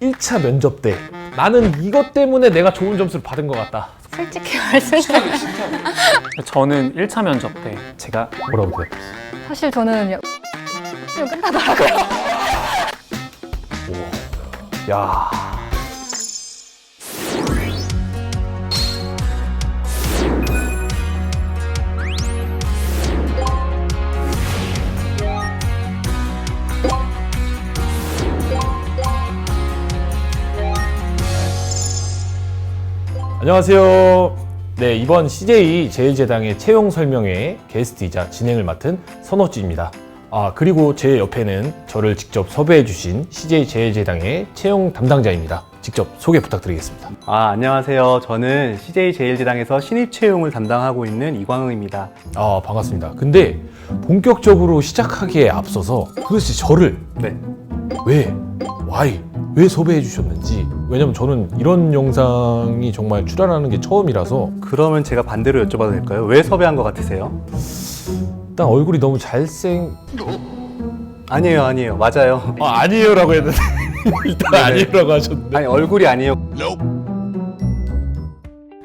1차 면접 때 나는 이것 때문에 내가 좋은 점수를 받은 것 같다. 솔직히 말씀드리면 저는 1차 면접 때 제가 뭐라고 돼? 사실 저는 야- 좀 끝나더라고요. 야. 안녕하세요. 네, 이번 CJ 제일제당의 채용 설명회 게스트이자 진행을 맡은 선호찌입니다. 아, 그리고 제 옆에는 저를 직접 섭외해 주신 CJ 제일제당의 채용 담당자입니다. 직접 소개 부탁드리겠습니다. 아, 안녕하세요. 저는 CJ 제일제당에서 신입 채용을 담당하고 있는 이광흥입니다. 아, 반갑습니다. 근데 본격적으로 시작하기에 앞서서 도대체 저를 네. 왜, why, 왜 섭외해 주셨는지 왜냐면 저는 이런 영상이 정말 출연하는 게 처음이라서 그러면 제가 반대로 여쭤봐도 될까요? 왜 섭외한 것 같으세요? 일단 얼굴이 너무 잘생... 아니에요, 아니에요. 맞아요. 아, 아니에요라고 했는데 일단 네네. 아니에요라고 하셨는데 아니, 얼굴이 아니에요.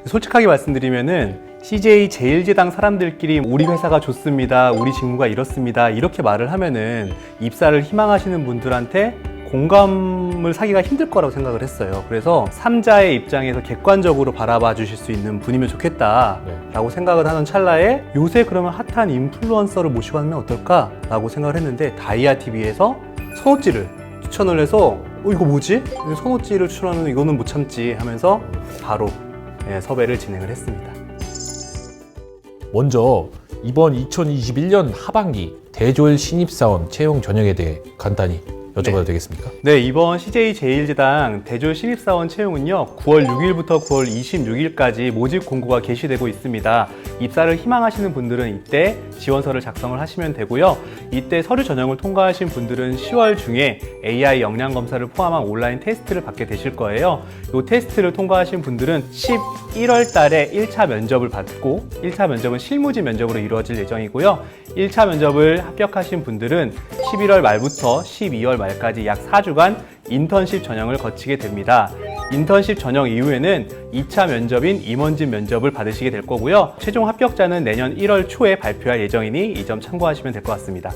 솔직하게 말씀드리면은 CJ 제일제당 사람들끼리 우리 회사가 좋습니다. 우리 직무가 이렇습니다. 이렇게 말을 하면은 입사를 희망하시는 분들한테 공감을 사기가 힘들 거라고 생각을 했어요. 그래서 삼자의 입장에서 객관적으로 바라봐 주실 수 있는 분이면 좋겠다라고 생각을 하는 찰나에 요새 그러면 핫한 인플루언서를 모시고 하면 어떨까라고 생각을 했는데 다이아 TV에서 선호찌를 추천을 해서 어 이거 뭐지? 선호찌를 추천하는 이거는 못 참지 하면서 바로 예, 섭외를 진행을 했습니다. 먼저 이번 2021년 하반기 대졸 신입사원 채용 전형에 대해 간단히 여쭤봐도 네. 되겠습니까? 네, 이번 CJ 제일제당 대졸 신입사원 채용은요, 9월 6일부터 9월 26일까지 모집 공고가 게시되고 있습니다. 입사를 희망하시는 분들은 이때 지원서를 작성을 하시면 되고요. 이때 서류 전형을 통과하신 분들은 10월 중에 AI 역량 검사를 포함한 온라인 테스트를 받게 되실 거예요. 이 테스트를 통과하신 분들은 11월 달에 1차 면접을 받고 1차 면접은 실무지 면접으로 이루어질 예정이고요. 1차 면접을 합격하신 분들은 11월 말부터 12월 말 까지 약 4주간 인턴십 전형을 거치게 됩니다. 인턴십 전형 이후에는 2차 면접인 임원진 면접을 받으시게 될 거고요. 최종 합격자는 내년 1월 초에 발표할 예정이니 이 점 참고하시면 될 것 같습니다.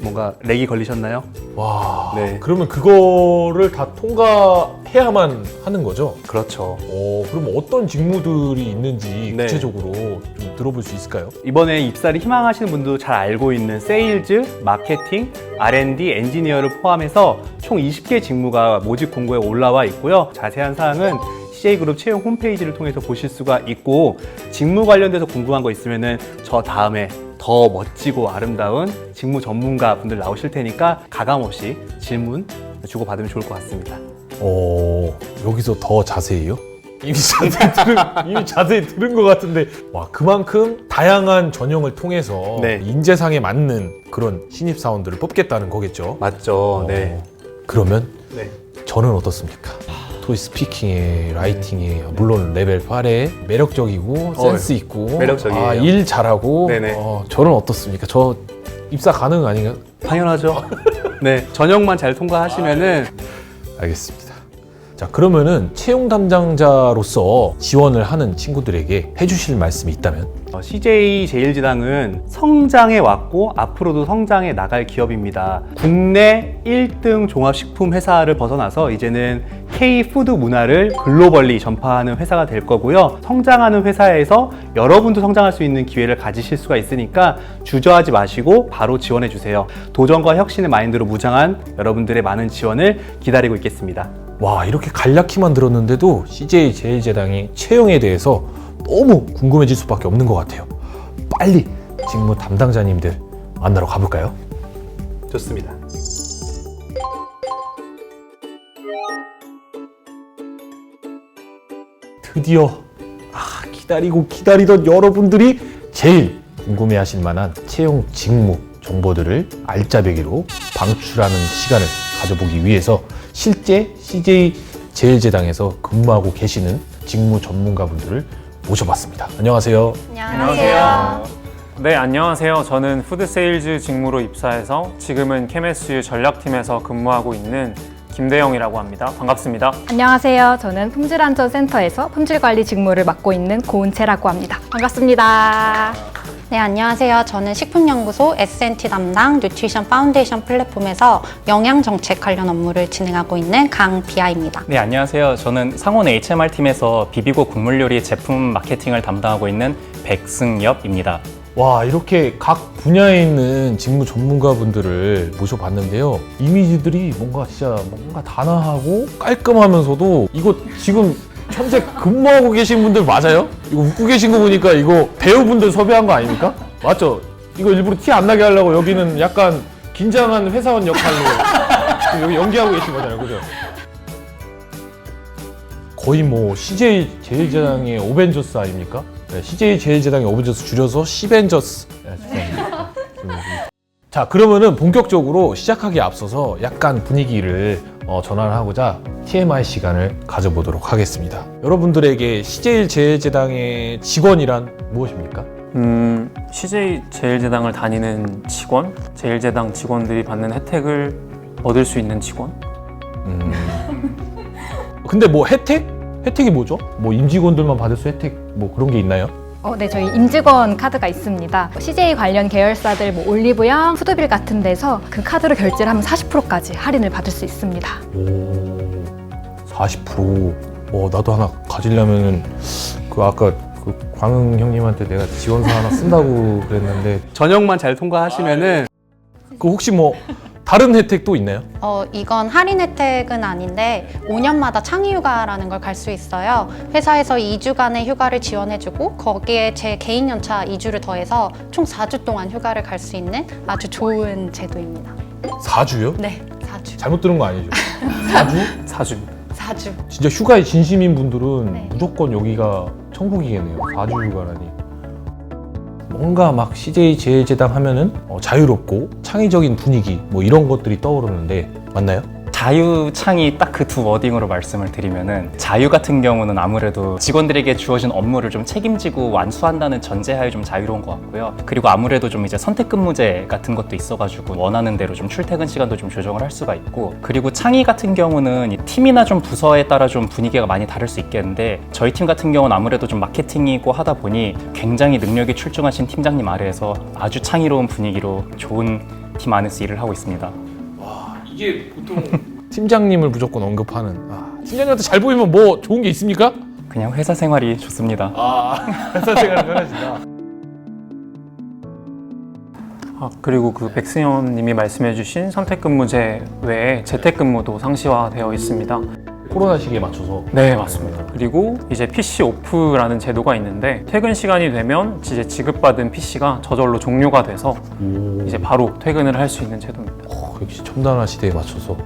뭔가 렉이 걸리셨나요? 와, 네. 그러면 그거를 다 통과해야만 하는 거죠? 그렇죠. 어, 그럼 어떤 직무들이 있는지 네. 구체적으로 좀 들어볼 수 있을까요? 이번에 입사를 희망하시는 분도 잘 알고 있는 세일즈, 마케팅, R&D, 엔지니어를 포함해서 총 20개 직무가 모집 공고에 올라와 있고요. 자세한 사항은 CJ그룹 채용 홈페이지를 통해서 보실 수가 있고 직무 관련돼서 궁금한 거 있으면은 저 다음에 더 멋지고 아름다운 직무 전문가 분들 나오실 테니까 가감 없이 질문 주고 받으면 좋을 것 같습니다. 어, 여기서 더 자세히요? 이미 자세히 들은, 이미 자세히 들은 것 같은데, 와, 그만큼 다양한 전형을 통해서 네. 인재상에 맞는 그런 신입사원들을 뽑겠다는 거겠죠? 맞죠? 네. 어, 그러면 네. 저는 어떻습니까? 토이 스피킹에, 라이팅에, 물론 레벨 8에 매력적이고 센스 있고, 매력적이에요. 아, 일 잘하고, 네네. 어, 저는 어떻습니까? 저 입사 가능 아닌가요? 당연하죠. 네. 전형만 잘 통과하시면은 알겠습니다. 자, 그러면은 채용 담당자로서 지원을 하는 친구들에게 해주실 말씀이 있다면? 어, CJ 제일지당은 성장해 왔고 앞으로도 성장해 나갈 기업입니다. 국내 1등 종합식품 회사를 벗어나서 이제는 K-푸드 문화를 글로벌리 전파하는 회사가 될 거고요. 성장하는 회사에서 여러분도 성장할 수 있는 기회를 가지실 수가 있으니까 주저하지 마시고 바로 지원해 주세요. 도전과 혁신의 마인드로 무장한 여러분들의 많은 지원을 기다리고 있겠습니다. 와, 이렇게 간략히만 들었는데도 CJ 제일제당이 채용에 대해서 너무 궁금해질 수밖에 없는 것 같아요. 빨리 직무 담당자님들 만나러 가볼까요? 좋습니다. 드디어 아, 기다리고 기다리던 여러분들이 제일 궁금해하실 만한 채용 직무 정보들을 알짜배기로 방출하는 시간을 가져보기 위해서 실제 CJ 제일제당에서 근무하고 계시는 직무 전문가분들을 모셔봤습니다. 안녕하세요. 안녕하세요. 네 안녕하세요. 저는 푸드 세일즈 직무로 입사해서 지금은 KMSU 전략팀에서 근무하고 있는 김대영이라고 합니다. 반갑습니다. 안녕하세요. 저는 품질안전센터에서 품질관리 직무를 맡고 있는 고은채라고 합니다. 반갑습니다. 네, 안녕하세요. 저는 식품연구소 S&T 담당 뉴트리션 파운데이션 플랫폼에서 영양 정책 관련 업무를 진행하고 있는 강비아입니다. 네, 안녕하세요. 저는 상온 HMR 팀에서 비비고 국물 요리 제품 마케팅을 담당하고 있는 백승엽입니다. 와 이렇게 각 분야에 있는 직무 전문가분들을 모셔봤는데요 이미지들이 뭔가 진짜 뭔가 단아하고 깔끔하면서도 이거 지금 현재 근무하고 계신 분들 맞아요? 이거 웃고 계신 거 보니까 이거 배우분들 섭외한 거 아닙니까? 맞죠? 이거 일부러 티 안 나게 하려고 여기는 약간 긴장한 회사원 역할로 여기 연기하고 계신 거잖아요 그죠? 거의 뭐 CJ 제일제당의 오벤져스 아닙니까? 네, CJ 제일제당의 오벤져스 줄여서 시벤져스. 네, 죄송합니다. 자, 그러면은 본격적으로 시작하기에 앞서서 약간 분위기를 어, 전환을 하고자 TMI 시간을 가져보도록 하겠습니다. 여러분들에게 CJ 제일제당의 직원이란 무엇입니까? 음, CJ 제일제당을 다니는 직원, 제일제당 직원들이 받는 혜택을 얻을 수 있는 직원? 음. 근데 뭐 혜택? 혜택이 뭐죠? 뭐 임직원들만 받을 수 혜택 뭐 그런 게 있나요? 어, 네, 저희 임직원 카드가 있습니다. CJ 관련 계열사들, 뭐 올리브영, 푸드빌 같은 데서 그 카드로 결제를 하면 40%까지 할인을 받을 수 있습니다. 오, 40%. 어, 나도 하나 가지려면은 그 아까 그 광흥 형님한테 내가 지원서 하나 쓴다고 그랬는데 전형만 잘 통과하시면은 그 혹시 뭐 다른 혜택 또 있나요? 어, 이건 할인 혜택은 아닌데 5년마다 창의 휴가라는 걸 갈 수 있어요. 회사에서 2주간의 휴가를 지원해주고 거기에 제 개인 연차 2주를 더해서 총 4주 동안 휴가를 갈 수 있는 아주 좋은 제도입니다. 4주요? 네, 4주. 잘못 들은 거 아니죠? 4주? 사주입니다. 4주. 진짜 휴가에 진심인 분들은 네. 무조건 여기가 천국이겠네요. 4주 휴가라니. 뭔가 막 CJ 제일제당 하면은 어, 자유롭고 창의적인 분위기 뭐 이런 것들이 떠오르는데 맞나요? 자유창이 딱 그 두 워딩으로 말씀을 드리면은 자유 같은 경우는 아무래도 직원들에게 주어진 업무를 좀 책임지고 완수한다는 전제하에 좀 자유로운 것 같고요. 그리고 아무래도 좀 이제 선택근무제 같은 것도 있어가지고 원하는 대로 좀 출퇴근 시간도 좀 조정을 할 수가 있고 그리고 창의 같은 경우는 이 팀이나 좀 부서에 따라 좀 분위기가 많이 다를 수 있겠는데 저희 팀 같은 경우는 아무래도 좀 마케팅이고 하다 보니 굉장히 능력이 출중하신 팀장님 아래에서 아주 창의로운 분위기로 좋은 팀 안에서 일을 하고 있습니다. 이게 보통 팀장님을 무조건 언급하는 아, 팀장님한테 잘 보이면 뭐 좋은 게 있습니까? 그냥 회사 생활이 좋습니다. 아 회사 생활 편해진다. 아, 그리고 그 백승현님이 말씀해주신 선택근무제 외에 재택근무도 상시화되어 있습니다. 코로나 시기에 맞춰서 네, 맞습니다. 그리고 이제 PC 오프라는 제도가 있는데 퇴근 시간이 되면 이제 지급받은 PC가 저절로 종료가 돼서 오, 이제 바로 퇴근을 할 수 있는 제도입니다. 어, 역시 첨단화 시대에 맞춰서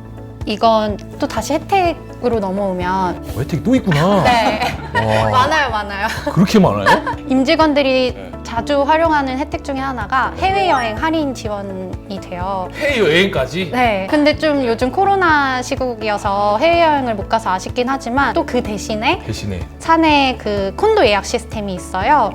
이건 또 다시 혜택으로 넘어오면 어, 혜택이 또 있구나. 네, 와, 많아요, 많아요. 그렇게 많아요? 임직원들이 네. 자주 활용하는 혜택 중에 하나가 해외여행 할인 지원이 돼요. 해외 여행까지? 네. 근데 좀 요즘 코로나 시국이어서 해외여행을 못 가서 아쉽긴 하지만 또 그 대신에 대신에 사내 그 콘도 예약 시스템이 있어요.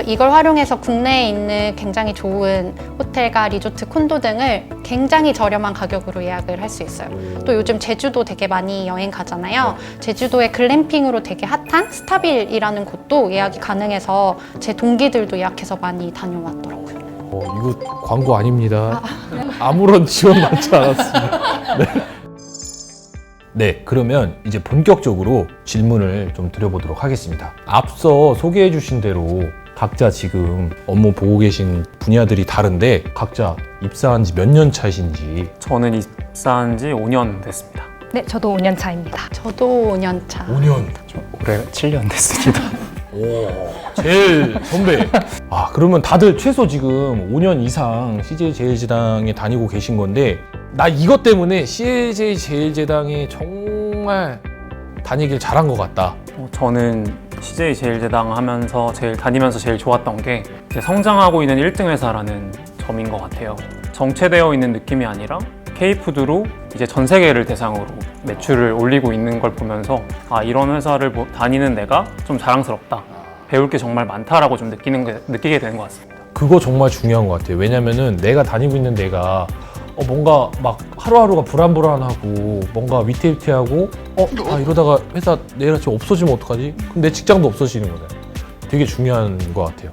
그래서 이걸 활용해서 국내에 있는 굉장히 좋은 호텔과 리조트 콘도 등을 굉장히 저렴한 가격으로 예약을 할 수 있어요. 또 요즘 제주도 되게 많이 여행 가잖아요. 제주도의 글램핑으로 되게 핫한 스타빌이라는 곳도 예약이 가능해서 제 동기들도 예약해서 많이 다녀왔더라고요. 어, 이거 광고 아닙니다. 아무런 지원 받지 않았습니다. 네. 네, 그러면 이제 본격적으로 질문을 좀 드려보도록 하겠습니다. 앞서 소개해 주신 대로 각자 지금 업무 보고 계신 분야들이 다른데 각자 입사한 지 몇 년 차이신지 저는 입사한 지 5년 됐습니다. 네, 저도 5년 차입니다. 저도 5년 차. 5년. 저 올해 7년 됐습니다. 오, 제일 선배. 아, 그러면 다들 최소 지금 5년 이상 CJ 제일제당에 다니고 계신 건데, 나 이것 때문에 CJ 제일제당에 정말 다니길 잘한 것 같다. 어, 저는 CJ 제일제당 하면서 제일 다니면서 제일 좋았던 게 성장하고 있는 1등 회사라는 점인 것 같아요. 정체되어 있는 느낌이 아니라 K푸드로 이제 전 세계를 대상으로 매출을 올리고 있는 걸 보면서 아 이런 회사를 보- 다니는 내가 좀 자랑스럽다. 배울 게 정말 많다라고 좀 느끼는 게, 느끼게 되는 것 같습니다. 그거 정말 중요한 것 같아요. 왜냐면은 내가 다니고 있는 데가 어, 뭔가 막 하루하루가 불안불안하고 뭔가 위태위태하고 어, 아 이러다가 회사 내일 아침 없어지면 어떡하지? 그럼 내 직장도 없어지는 거잖아요. 되게 중요한 것 같아요.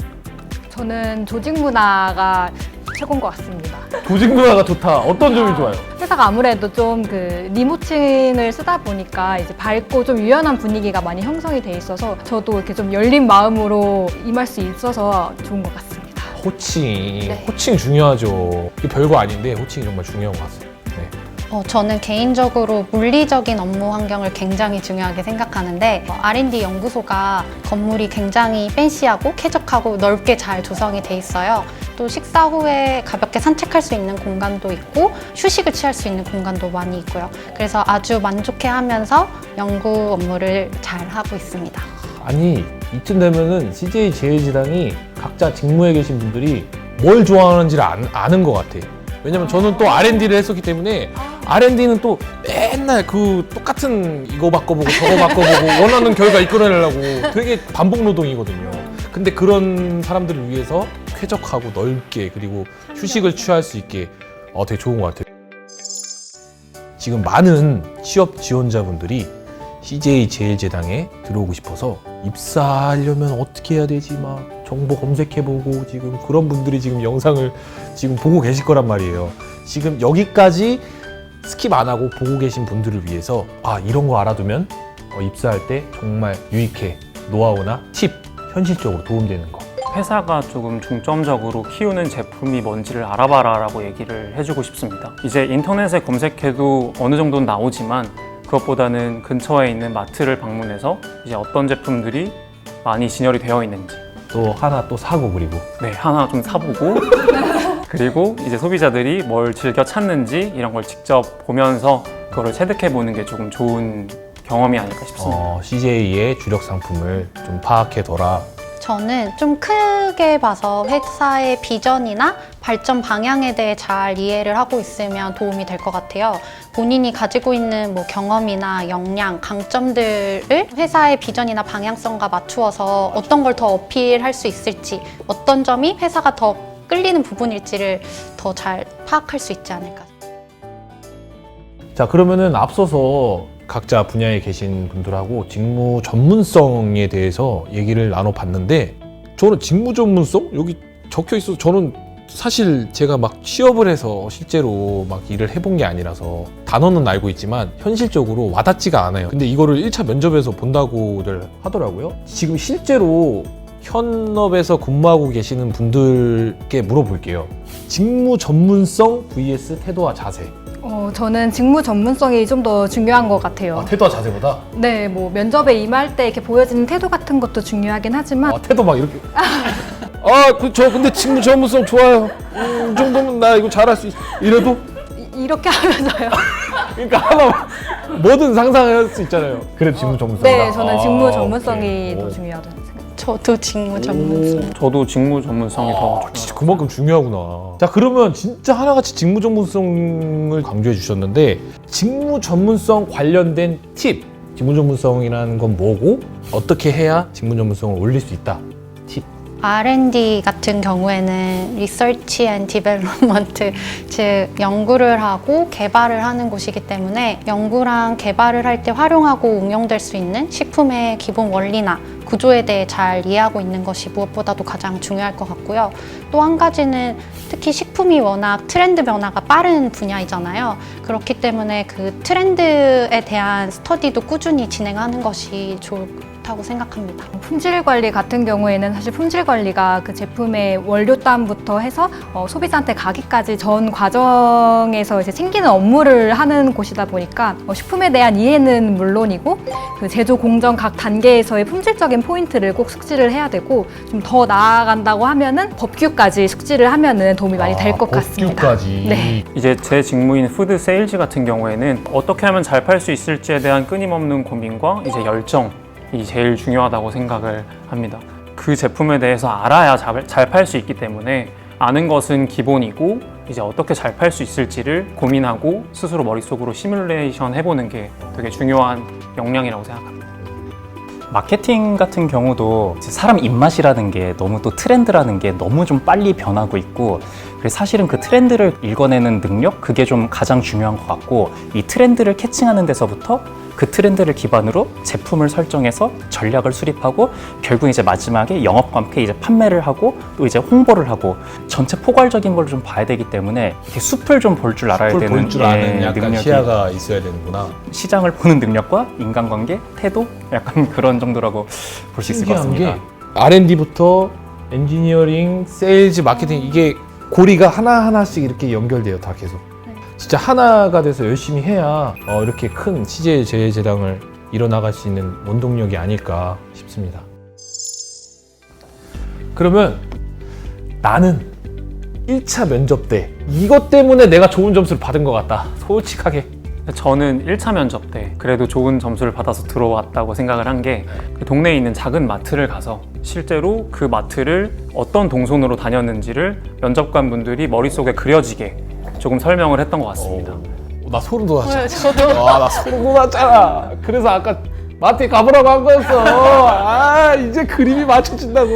저는 조직 문화가 최고인 것 같습니다. 조직 문화가 좋다. 어떤 점이 좋아요? 회사가 아무래도 좀 그 리모칭을 쓰다 보니까 이제 밝고 좀 유연한 분위기가 많이 형성이 돼 있어서 저도 이렇게 좀 열린 마음으로 임할 수 있어서 좋은 것 같습니다. 호칭. 네. 호칭 중요하죠. 이게 별거 아닌데 호칭이 정말 중요한 것 같아요. 네. 어, 저는 개인적으로 물리적인 업무 환경을 굉장히 중요하게 생각하는데 어, R&D 연구소가 건물이 굉장히 팬시하고 쾌적하고 넓게 잘 조성이 돼 있어요. 또 식사 후에 가볍게 산책할 수 있는 공간도 있고 휴식을 취할 수 있는 공간도 많이 있고요. 그래서 아주 만족해 하면서 연구 업무를 잘 하고 있습니다. 아니 이쯤 되면은 CJ 제일지당이 각자 직무에 계신 분들이 뭘 좋아하는지를 안, 아는 것 같아. 왜냐면 저는 또 R&D를 했었기 때문에 R&D는 또 맨날 그 똑같은 이거 바꿔보고 저거 바꿔보고 원하는 결과 이끌어내려고 되게 반복 노동이거든요. 근데 그런 사람들을 위해서 쾌적하고 넓게 그리고 휴식을 취할 수 있게 어, 되게 좋은 것 같아요. 지금 많은 취업 지원자분들이 CJ 제일제당에 들어오고 싶어서 입사하려면 어떻게 해야 되지 막 정보 검색해보고 지금 그런 분들이 지금 영상을 지금 보고 계실 거란 말이에요. 지금 여기까지 스킵 안 하고 보고 계신 분들을 위해서 아 이런 거 알아두면 어, 입사할 때 정말 유익해 노하우나 팁 현실적으로 도움되는 거. 회사가 조금 중점적으로 키우는 제품이 뭔지를 알아봐라 라고 얘기를 해주고 싶습니다. 이제 인터넷에 검색해도 어느 정도는 나오지만 그것보다는 근처에 있는 마트를 방문해서 이제 어떤 제품들이 많이 진열이 되어 있는지 또 하나 또 사고 그리고 네 하나 좀 사보고 그리고 이제 소비자들이 뭘 즐겨 찾는지 이런 걸 직접 보면서 그거를 체득해 보는 게 조금 좋은 경험이 아닐까 싶습니다. 어, CJ의 주력 상품을 좀 파악해둬라. 저는 좀 크게 봐서 회사의 비전이나 발전 방향에 대해 잘 이해를 하고 있으면 도움이 될 것 같아요. 본인이 가지고 있는 뭐 경험이나 역량, 강점들을 회사의 비전이나 방향성과 맞추어서 어떤 걸 더 어필할 수 있을지, 어떤 점이 회사가 더 끌리는 부분일지를 더 잘 파악할 수 있지 않을까. 자 그러면은 앞서서 각자 분야에 계신 분들하고 직무 전문성에 대해서 얘기를 나눠봤는데 저는 직무 전문성 여기 적혀 있어서 저는 사실 제가 막 취업을 해서 실제로 막 일을 해본 게 아니라서 단어는 알고 있지만 현실적으로 와닿지가 않아요. 근데 이거를 1차 면접에서 본다고들 하더라고요. 지금 실제로 현업에서 근무하고 계시는 분들께 물어볼게요. 직무 전문성 vs 태도와 자세. 어, 저는 직무 전문성이 좀 더 중요한 것 같아요. 아, 태도와 자세보다? 네, 뭐 면접에 임할 때 이렇게 보여지는 태도 같은 것도 중요하긴 하지만 아, 태도 막 이렇게. 아, 그, 저 근데 직무 전문성 좋아요. 음, 이 정도면 나 이거 잘할 수 있어. 이래도? 이- 이렇게 하면서요. 그러니까 하나 뭐든 상상할 수 있잖아요. 그래 직무 전문성. 네, 저는 직무 전문성이 오. 더 중요하다고 생각해요. 저도 직무 전문성. 저도 직무 전문성이 더 아, 진짜 그만큼 중요하구나. 자, 그러면 진짜 하나같이 직무 전문성을 강조해 주셨는데 직무 전문성 관련된 팁. 직무 전문성이라는 건 뭐고 어떻게 해야 직무 전문성을 올릴 수 있다. 팁. R&D 같은 경우에는 리서치 앤 디벨롭먼트 즉 연구를 하고 개발을 하는 곳이기 때문에 연구랑 개발을 할 때 활용하고 응용될 수 있는 식품의 기본 원리나 구조에 대해 잘 이해하고 있는 것이 무엇보다도 가장 중요할 것 같고요. 또 한 가지는 특히 식품이 워낙 트렌드 변화가 빠른 분야이잖아요. 그렇기 때문에 그 트렌드에 대한 스터디도 꾸준히 진행하는 것이 좋 다고 생각합니다. 품질 관리 같은 경우에는 사실 품질 관리가 그 제품의 원료담부터 해서 어, 소비자한테 가기까지 전 과정에서 이제 챙기는 업무를 하는 곳이다 보니까 어, 식품에 대한 이해는 물론이고 그 제조 공정 각 단계에서의 품질적인 포인트를 꼭 숙지를 해야 되고 좀 더 나아간다고 하면은 법규까지 숙지를 하면은 도움이 많이 될 것 같습니다. 아, 법규까지. 네. 이제 제 직무인 푸드 세일즈 같은 경우에는 어떻게 하면 잘 팔 수 있을지에 대한 끊임없는 고민과 이제 열정 이 제일 중요하다고 생각을 합니다. 그 제품에 대해서 알아야 잘 팔 수 있기 때문에 아는 것은 기본이고 이제 어떻게 잘 팔 수 있을지를 고민하고 스스로 머릿속으로 시뮬레이션 해보는 게 되게 중요한 역량이라고 생각합니다. 마케팅 같은 경우도 사람 입맛이라는 게 너무 또 트렌드라는 게 너무 좀 빨리 변하고 있고 그래서 사실은 그 트렌드를 읽어내는 능력 그게 좀 가장 중요한 것 같고 이 트렌드를 캐칭하는 데서부터 그 트렌드를 기반으로 제품을 설정해서 전략을 수립하고 결국 이제 마지막에 영업과 함께 이제 판매를 하고 또 이제 홍보를 하고 전체 포괄적인 걸 좀 봐야 되기 때문에 이렇게 숲을 좀 볼 줄 알아야 되는 볼줄 아는 예, 약간 능력이 시야가 있어야 되는구나. 시장을 보는 능력과 인간관계, 태도 약간 그런 정도라고 볼 수 있을 것 신기한 같습니다. 게 R&D부터 엔지니어링, 세일즈, 마케팅 이게 고리가 하나 하나씩 이렇게 연결돼요 다 계속. 진짜 하나가 돼서 열심히 해야 어, 이렇게 큰 CJ 제재당을 이뤄나갈 수 있는 원동력이 아닐까 싶습니다. 그러면 나는 1차 면접 때 이것 때문에 내가 좋은 점수를 받은 것 같다. 솔직하게. 저는 1차 면접 때 그래도 좋은 점수를 받아서 들어왔다고 생각을 한 게 그 동네에 있는 작은 마트를 가서 실제로 그 마트를 어떤 동선으로 다녔는지를 면접관 분들이 머릿속에 그려지게 조금 설명을 했던 것 같습니다. 어, 나 소름 돋았잖아. 와, 나 소름 돋았잖아. 그래서 아까 마트에 가보라고 한 거였어. 아, 이제 그림이 맞춰진다고.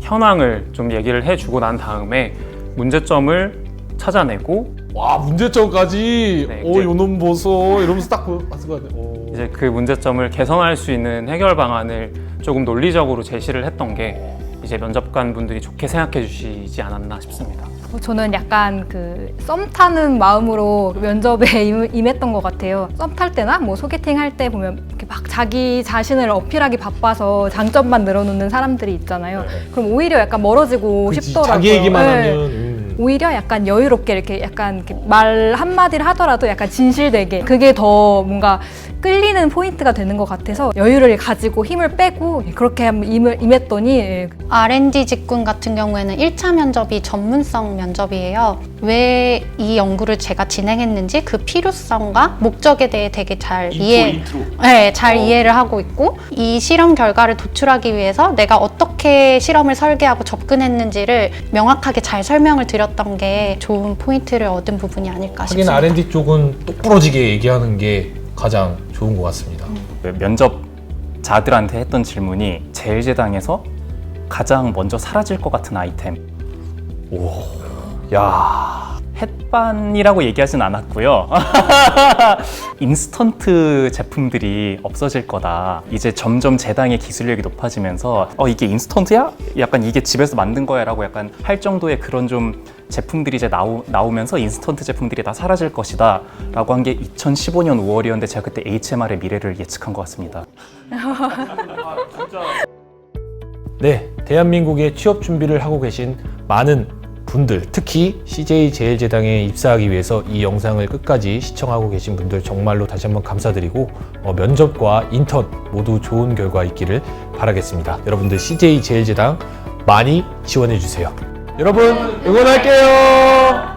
현황을 좀 얘기를 해주고 난 다음에 문제점을 찾아내고 와, 문제점까지. 네, 오, 이제- 요놈 보소. 이러면서 딱 봤을 거 같아. 오. 이제 그 문제점을 개선할 수 있는 해결 방안을 조금 논리적으로 제시를 했던 게 이제 면접관 분들이 좋게 생각해 주시지 않았나 싶습니다. 어, 저는 약간 그 썸 타는 마음으로 면접에 임- 임했던 것 같아요. 썸 탈 때나 뭐 소개팅 할 때 보면 이렇게 막 자기 자신을 어필하기 바빠서 장점만 늘어놓는 사람들이 있잖아요. 그럼 오히려 약간 멀어지고 그치, 싶더라고요. 자기 얘기만 네. 하면. 음. 오히려 약간 여유롭게 이렇게 약간 이렇게 말 한마디를 하더라도 약간 진실되게 그게 더 뭔가 끌리는 포인트가 되는 것 같아서 여유를 가지고 힘을 빼고 그렇게 한번 임을, 임했더니 예, R&D 직군 같은 경우에는 1차 면접이 전문성 면접이에요. 왜 이 연구를 제가 진행했는지 그 필요성과 목적에 대해 되게 잘 이해, 네, 잘 이해를 하고 있고 이 실험 결과를 도출하기 위해서 내가 어떻게 실험을 설계하고 접근했는지를 명확하게 잘 설명을 드 렸던 게 좋은 포인트를 얻은 부분이 아닐까 하긴 싶습니다. R&D 쪽은 똑부러지게 얘기하는 게 가장 좋은 것 같습니다. 그 면접자들한테 했던 질문이 제일제당에서 가장 먼저 사라질 것 같은 아이템. 오, 야. 햇반이라고 얘기하진 않았고요. 인스턴트 제품들이 없어질 거다. 이제 점점 제당의 기술력이 높아지면서 어 이게 인스턴트야? 약간 이게 집에서 만든 거야라고 약간 할 정도의 그런 좀 제품들이 이제 나오, 나오면서 인스턴트 제품들이 다 사라질 것이다 라고 한 게 2015년 5월이었는데 제가 그때 HMR의 미래를 예측한 것 같습니다. 네, 대한민국의 취업 준비를 하고 계신 많은 분들, 특히 CJ 제일제당에 입사하기 위해서 이 영상을 끝까지 시청하고 계신 분들 정말로 다시 한번 감사드리고 어, 면접과 인턴 모두 좋은 결과 있기를 바라겠습니다. 여러분들 CJ 제일제당 많이 지원해 주세요. 여러분 응원할게요.